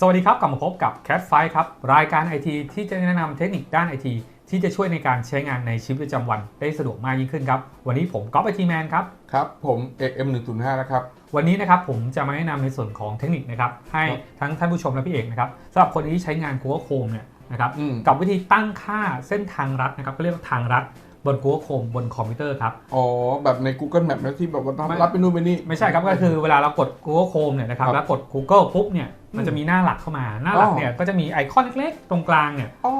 สวัสดีครับ กลับมาพบกับ Cat Fight ครับ รายการไอทีที่จะแนะนำเทคนิคด้านไอทีที่จะช่วยในการใช้งานในชีวิตประจำวันได้สะดวกมากยิ่งขึ้นครับ วันนี้ผมก๊อฟไอทีแมนครับ ครับผมเอก M105 นะครับ วันนี้นะครับผมจะมาแนะนำในส่วนของเทคนิคนะครับ ให้ครับทั้งท่านผู้ชมและพี่เอกนะครับสำหรับคนที่ใช้งาน Google Chrome เนี่ยนะครับอืมกับวิธีตั้งค่าเส้นทางรัดนะครับก็เรียกว่าทางรัดบน Google Chrome บนคอมพิวเตอร์ครับ อ๋อ แบบใน Google Map นะที่แบบว่าไม่รับไปนู่นไปนี่ ไม่ใช่ครับก็คือเวลาเรากด Google Chrome เนี่ยนะครับครับแล้วกด Google ปุ๊บเนี่ย มันจะมีหน้าหลักเข้ามา หน้าหลักอ๋อเนี่ยก็จะมีไอคอนเล็กๆ ตรงกลางเนี่ยอ๋อ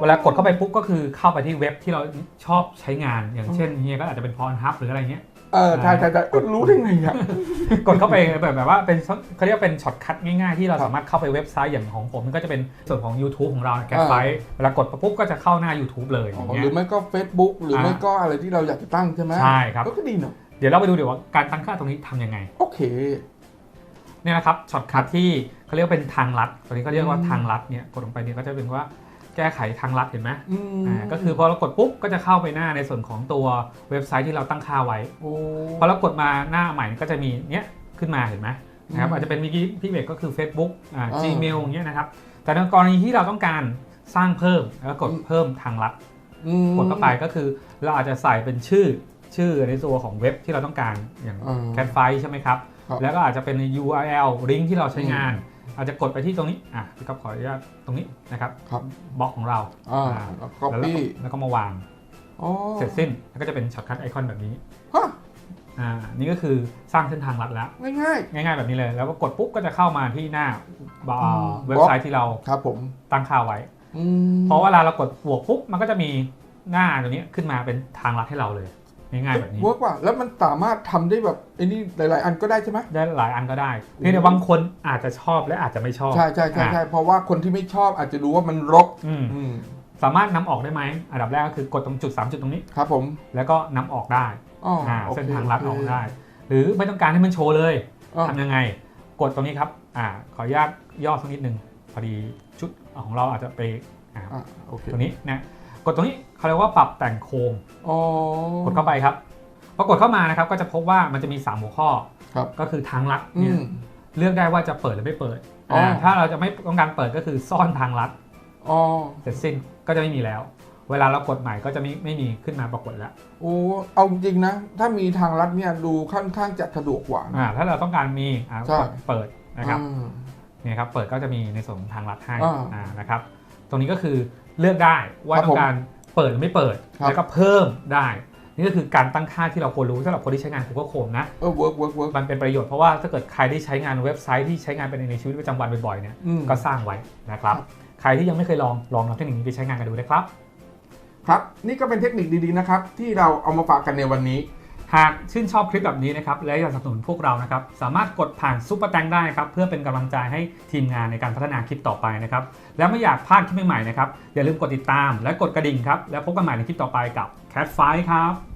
เวลากดเข้าไปปุ๊บก็คือเข้าไปที่เว็บที่เราชอบใช้งานอย่างเช่นเฮียก็อาจจะเป็นพรฮับหรืออะไรเงี้ยเออใช่ใช่ใช่ก็รู้ได้ไงอะกดเข้าไปแบบแบบว่าเป็นเขาเรียกว่าเป็นช็อตคัทง่ายๆ ที่เราครับสามารถเข้าไปเว็บไซต์อย่างของผมมันก็จะเป็นส่วนของ YouTube ของเราแกอ่าไฟเวลากดปุ๊บก็จะเข้าหน้า YouTube เลยออ๋ย่างอเงี้หรืยอไม่ก็ Facebook หรือไม่อ่าก็อะไรที่เราอยากจะตั้งใช่ไหมใช่ครับก็ดีเนาะเดี๋ยวเราไปดูเดี๋ยวว่าการตั้งค่าตรงนี้ทำยังไง โอเคเนี่ยนะครับช็อตคัทที่ เขาเรียกว่าเป็นทางลัดตัวนี้เขาเรียกว่าอืมทางลัดเนี่ยกดลงไปเนี่ยก็จะเป็นว่าแก้ไขทางลัดเห็นไหมอืมอ่าก็คือพอเรากดปุ๊บก็จะเข้าไปหน้าในส่วนของตัวเว็บไซต์ที่เราตั้งค่าไว้โอ้พอเรากดมาหน้าใหม่ก็จะมีเนี้ยขึ้นมาเห็นไหมนะครับอืมอาจจะเป็นเมื่อกี้พี่เบกก็คือ Facebook อ่าอ่า Gmail อย่างเงี้ยนะครับแต่ในกรณีที่เราต้องการสร้างเพิ่มแล้วกดอืมเพิ่มทางลัดอืมกดเข้าไปก็คือเราอาจจะใส่เป็นชื่อชื่อในตัวของเว็บที่เราต้องการอย่างอ่าแคทไฟใช่ไหมครับครับแล้วก็อาจจะเป็น URL ลิงก์ที่เราใช้งาน อาจจะกดไปที่ตรงนี้อะพี่ก๊อฟขออนุญาตตรงนี้นะครับครับบล็อกของเราอ่าอ่าแล้วแล้ว copy ก็แล้วก็มาวางอ๋อเสร็จสิ้นแล้วก็จะเป็นช็อตคัทไอคอนแบบนี้ฮะอ่านี่ก็คือสร้างเส้นทางลัดแล้ว ง่ายง่ายๆแบบนี้เลย แล้วก็กดปุ๊บก็จะเข้ามาที่หน้าบอืมเว็บไซต์ที่เราๆครับผมตั้งค่าไว้อืมเพราะเวลาเรากดบวกปุ๊บมันก็จะมีหน้าตัวนี้ขึ้นมาเป็นทางลัดให้เราเลย ง่ายๆแบบนี้เวิร์กว่ะแล้วมันสามารถทำได้แบบไอ้นี่หลาย ๆ อันก็ได้ใช่ไหมได้หลายอันก็ได้เพียงแต่บางคนอาจจะชอบและอาจจะไม่ชอบใช่ใช่ใช่ใช่เพราะว่าคนที่ไม่ชอบอาจจะดูว่ามันรกอืมอืมสามารถนำออกได้ไหมอันดับแรกก็คือกดตรงจุด 3 จุดตรงนี้ครับผมแล้วก็นำออกได้อ๋ออ่าโอคเส้นทางลัดออกโเคได้ หรือไม่ต้องการให้มันโชว์เลยอ๋อทำยังไง กดตรงนี้ครับอ่าขออนุญาตย่อสักนิดนึงพอดีชุดของเราอาจจะไปอ่าอะโอเคตรงนี้นะ กดตรงนี้เขาเรียกว่าปรับแต่งโครงอ๋อกดเข้าไปครับพอกดเข้ามานะครับก็จะพบว่ามันจะมี 3 หัวข้อ ครับ ก็คือทางลัดอืเนี่ยม เลือกได้ว่าจะเปิดหรือไม่เปิดอ๋ออ่าถ้าเราจะไม่ต้องการเปิดก็คือซ่อนทางลัดอ๋อ เสร็จสิ้นก็จะไม่มีแล้ว เวลาเรากดใหม่ก็จะไม่ไม่มีขึ้นมาปรากฏแล้วโอ้ เอาจริงๆนะ ถ้ามีทางลัดเนี่ยดูค่อนข้างจะสะดวกกว่านะอ่าถ้าเราต้องการมีอ่าใช่ กดเปิดนะครับอ่าเนี่ยครับเปิดก็จะมีในส่วนของทางลัดให้อ่า อ่านะครับ ตรงนี้ก็คือเลือกได้ว่าครับต้องการเปิดหรือไม่เปิด ครับ แล้วก็เพิ่มได้ นี่ก็คือการตั้งค่าที่เราควรรู้สำหรับคนที่ใช้งาน Google Chrome นะ เออเวิร์กเวิร์กเวิร์กมันเป็นประโยชน์เพราะว่าถ้าเกิดใครที่ใช้งานเว็บไซต์ที่ใช้งานเป็นในชีวิตประจำวันบ่อยๆเนี่ย อืม ก็สร้างไว้นะครับครับ ใครที่ยังไม่เคยลองลองนำเทคนิคนี้ไปใช้งานกันดูนะครับ ครับ นี่ก็เป็นเทคนิคดีๆนะครับ ที่เราเอามาฝากกันในวันนี้ หากชื่นชอบคลิปแบบนี้นะครับและอยากสนับสนุนพวกเรานะครับสามารถกดผ่านซุปเปอร์แตงได้นะครับเพื่อเป็นกำลังใจให้ทีมงานในการพัฒนาคลิปต่อไปนะครับและไม่อยากพลาดคลิปใหม่ๆนะครับอย่าลืมกดติดตามและกดกระดิ่งครับแล้วพบกันใหม่ในคลิปต่อไปกับ Cat f i ครับ